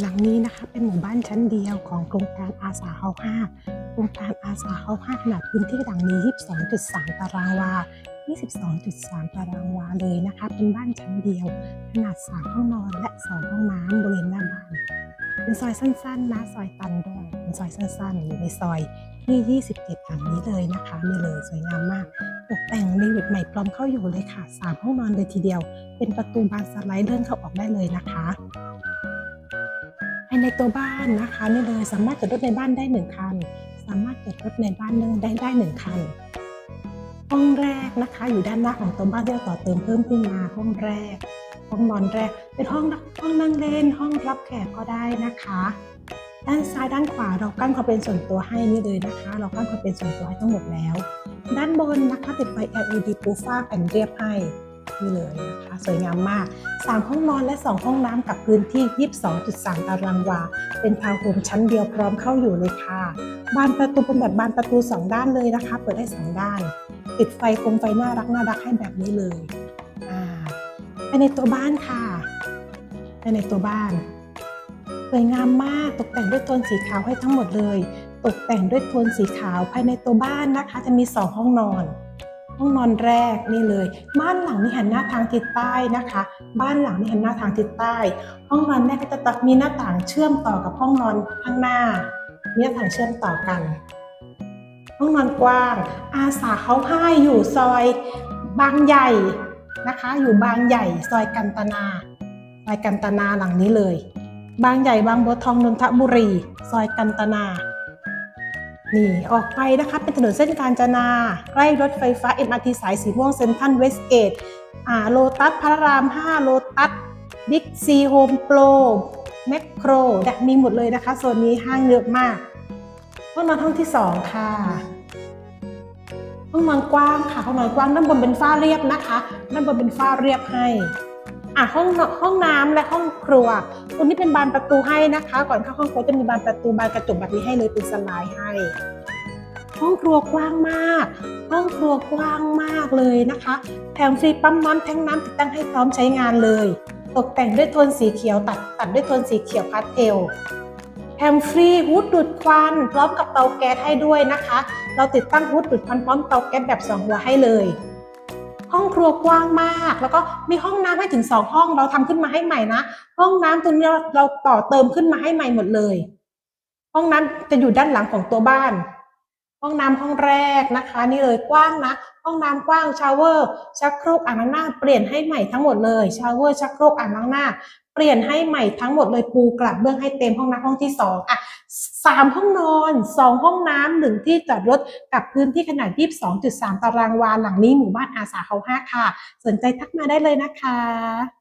หลังนี้นะคะเป็นหมู่บ้านชั้นเดียวของโครงการอาสาเฮาห้าโครงการอาสาเฮาห้าขนาดพื้นที่หลังนี้ 22.3 ตารางวา 22.3 ตารางวาเลยนะคะ เป็นบ้านชั้นเดียว ขนาด 3 ห้องนอนและ 2 ห้องน้ำบริเวณหน้าบ้าน เป็นซอยสั้นๆนะซอยตันด้วยเป็นซอยสั้นๆอยู่ในซอยที่ 27 หลังนี้เลยนะคะนี่เลยสวยงามมาก ตกแต่งรีวิวใหม่พร้อมเข้าอยู่เลยค่ะ 3 ห้องนอนเลยทีเดียว เป็นประตูบานสไลด์เลื่อนเข้าออกได้เลยนะคะ ในตัวบ้านนะคะนี่เลยสามารถจอดรถในบ้านได้หนึ่งคัน สามารถจอดรถในบ้านได้ได้หนึ่งคันห้องแรกนะคะอยู่ด้านหน้าของตัวบ้านที่เราต่อเติมเพิ่มขึ้นมาห้องแรก ห้องนอนแรก เป็นห้องห้องนั่งเล่น ห้องรับแขกก็ได้นะคะ ด้านซ้ายด้านขวาเรากั้นความเป็นส่วนตัวให้นี่เลยนะคะ เรากั้นความเป็นส่วนตัวให้ทั้งหมดแล้ว ด้านบนนะคะติดไฟ LED ปูฟ้าแผ่นเรียบให้ นี่เลยนะคะสวยงามมาก 3 ห้องนอนและ 2 ห้องน้ำกับพื้นที่ 22.3 ตารางวา เป็นทาวน์โฮมชั้นเดียวพร้อมเข้าอยู่เลยค่ะ บานประตูเป็นแบบบานประตู 2 ด้านเลยนะคะ เปิดได้ 2 ด้าน ติดไฟโคมไฟน่ารักน่ารักให้แบบนี้เลยอ่าภายในตัวบ้านค่ะภายในตัวบ้านสวยงามมากตกแต่งด้วยโทนสีขาวให้ทั้งหมดเลย ตกแต่งด้วยโทนสีขาวภายในตัวบ้านนะคะ จะมี 2 ห้องนอน ห้องนอนแรกนี่เลย บ้านหลังนี้หันหน้าทางทิศใต้นะคะ บ้านหลังนี้หันหน้าทางทิศใต้ ห้องนอนแรกก็จะตัดมีหน้าต่างเชื่อมต่อกับห้องนอนข้างหน้ามีหน้าต่างเชื่อมต่อกัน ห้องนอนกว้าง อาสาเขาให้อยู่ซอยบางใหญ่นะคะ อยู่บางใหญ่ซอยกันตนาซอยกันตนาหลังนี้เลย บางใหญ่บางบัวทองนนทบุรี ซอยกันตนา นี่ ออกไปนะคะ เป็นถนนเส้นกาญจนา ใกล้รถไฟฟ้า MRT สายสีม่วงเซ็นทรัลเวสเกตอ่าโลตัสพระราม 5 โลตัสบิ๊กซีโฮมโปรแมคโครแมีหมดเลยนะคะโซนนี้ห้างเยอะมาก ห้องนอนห้องที่ 2 ค่ะ ห้องนอนกว้างค่ะห้องนอนกว้างด้านบนเป็นฝ้าเรียบนะคะด้านบนเป็นฝ้าเรียบให้ อะห้องนอนห้องน้ำและห้องครัวตรงนี้เป็นบานประตูให้นะคะ ก่อนเข้าห้องครัวจะมีบานประตูบานกระจกแบบนี้ให้เลยเป็นสไลด์ให้ ห้องครัวกว้างมาก ห้องครัวกว้างมากเลยนะคะ แถมฟรีปั๊มน้ำแทงน้ำติดตั้งให้พร้อมใช้งานเลย ตกแต่งด้วยโทนสีเขียวตัดตัดด้วยโทนสีเขียวพาสเทลแถมฟรีฮูดดูดควันพร้อมกับเตาแก๊สให้ด้วยนะคะ เราติดตั้งฮูดดูดควันพร้อมเตาแก๊สแบบสองหัวให้เลย ห้องครัวกว้างมาก แล้วก็มีห้องน้ำให้ถึงสองห้องเราทำขึ้นมาให้ใหม่นะห้องน้ำตัวนี้เราเราต่อเติมขึ้นมาให้ใหม่หมดเลย ห้องน้ำจะอยู่ด้านหลังของตัวบ้าน ห้องน้ำห้องแรกนะคะ นี่เลยกว้างนะ ห้องน้ำกว้างชาวเวอร์ชักโครกอ่างล้างหน้าเปลี่ยนให้ใหม่ทั้งหมดเลยชาวเวอร์ชักโครกอ่างล้างหน้า เปลี่ยนให้ใหม่ทั้งหมดเลยปูกลับเบื้องให้เต็มห้องน้ำห้องที่สองอะสามห้องนอนสองห้องน้ำหนึ่งที่จอดรถกับพื้นที่ขนาด 22.3 ตารางวาหลังนี้หมู่บ้านอาสาเขาห้าค่ะ สนใจทักมาได้เลยนะคะ